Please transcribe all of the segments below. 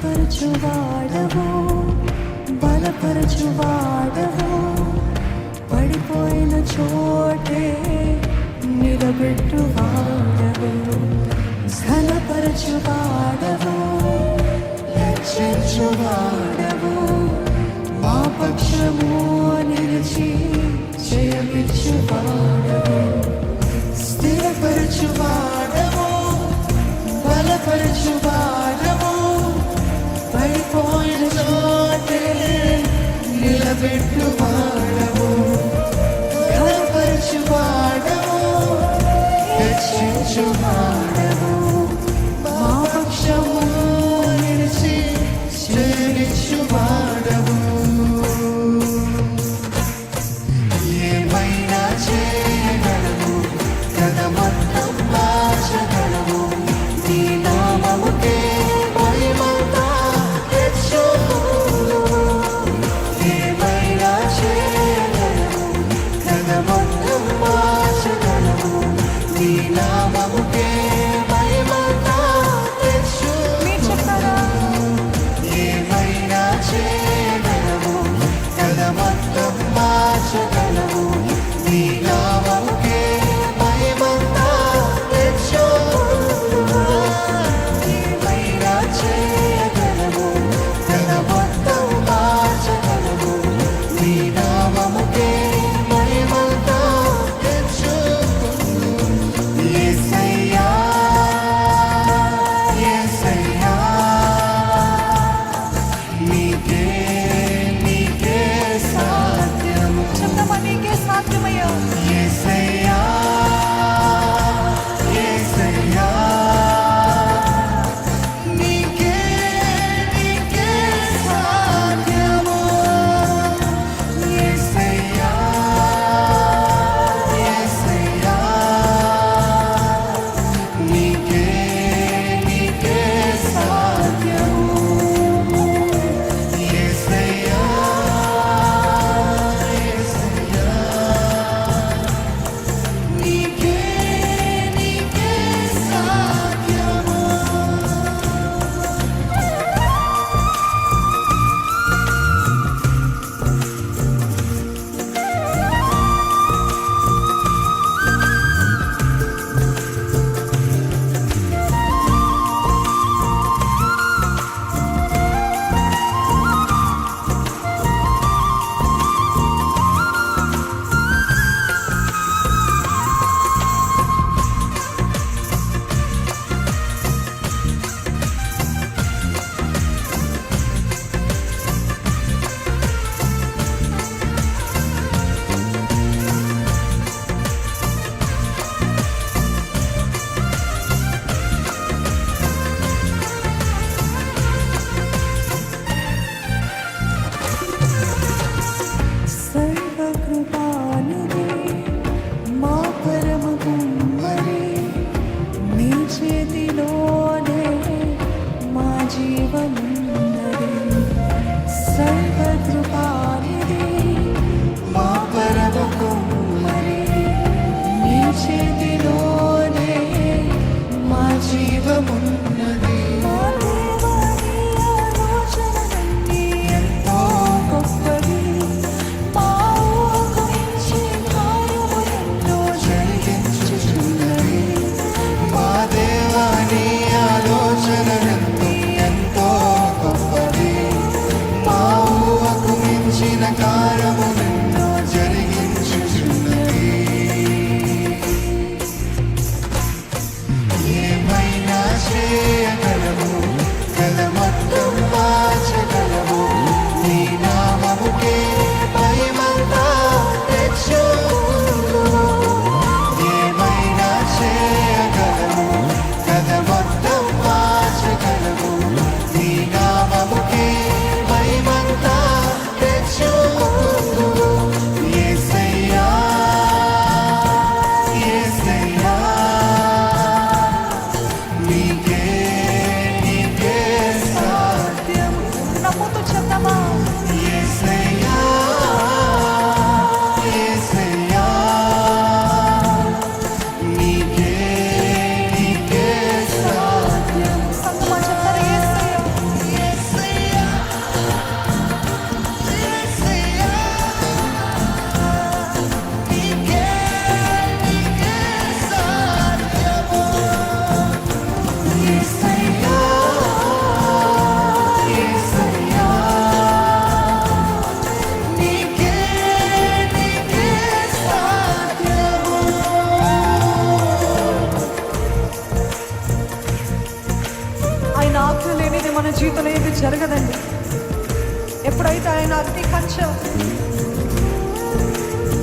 బలపరచువాడవు బలపరచువాడవు పడిపోయిన చోటే నిలబెట్టువాడవు ఘనపరచువాడవు రక్షించువాడవు మా పక్షము నిలిచి విడిచిపెట్టువాడము కనపరచువాడము రక్షించువాడు ఎప్పుడైతే అగ్ని కంచ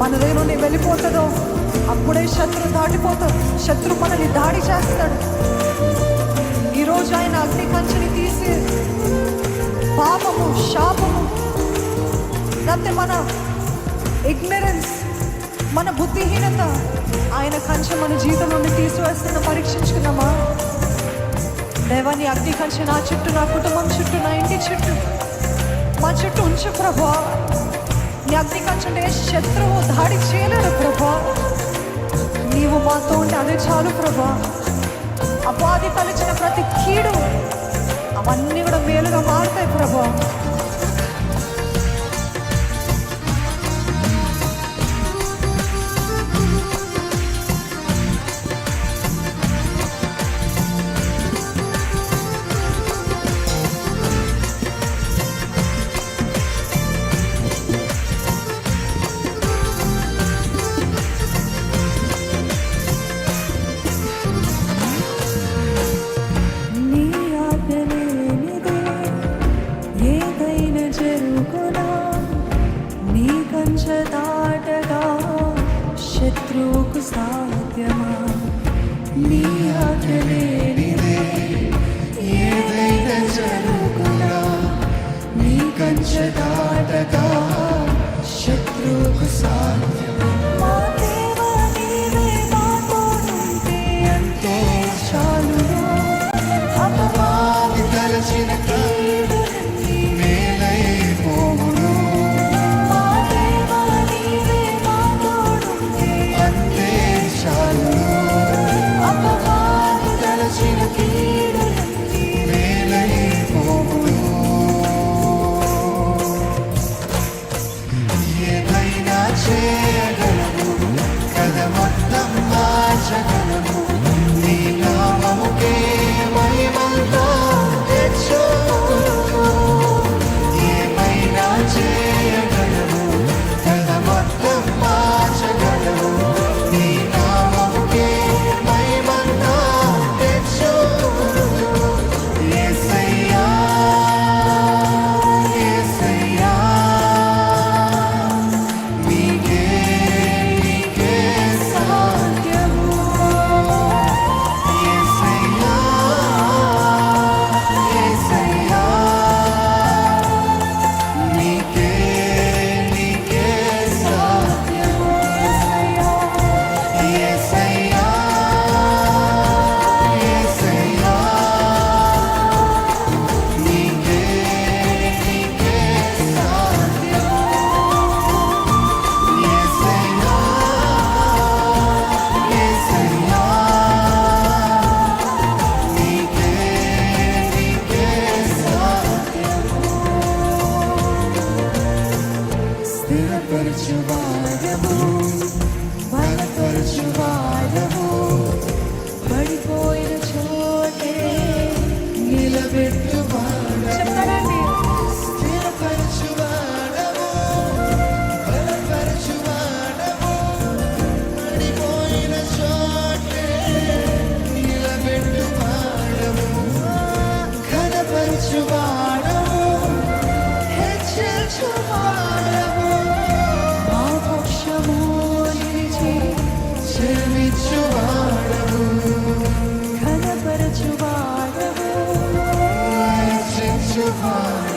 మన దగ్గర నుండి వెళ్ళిపోతుందో అప్పుడే శత్రు దాటిపోతాడు. శత్రు మనల్ని దాడి చేస్తాడు. ఈరోజు ఆయన అగ్ని కంచెని తీసి పాపము శాపము లేకపోతే మన ఇగ్నరెన్స్ మన బుద్ధిహీనత ఆయన కంచె మన జీవితం నుండి తీసివేస్తున్న పరీక్షించుకున్నామా? దేవాన్ని అగ్ని కంచె నా చుట్టూ నా కుటుంబం చుట్టూ నా ఇంటి చుట్టూ. మా చెట్టు ఉంచు ప్రభా. నీ అగ్నికంచుంటే శత్రువు దాడి చేయలేరు ప్రభా. నీవు మాతో ఉండి అదే చాలు ప్రభా. అపాధి తలిచిన ప్రతి కీడు అవన్నీ కూడా మేలుగా మారుతాయి ప్రభా. నీ ఆటలేనిదే ఏదైనా జరుగునా? నీ కంచె దాటగా rendezvous. Beautiful.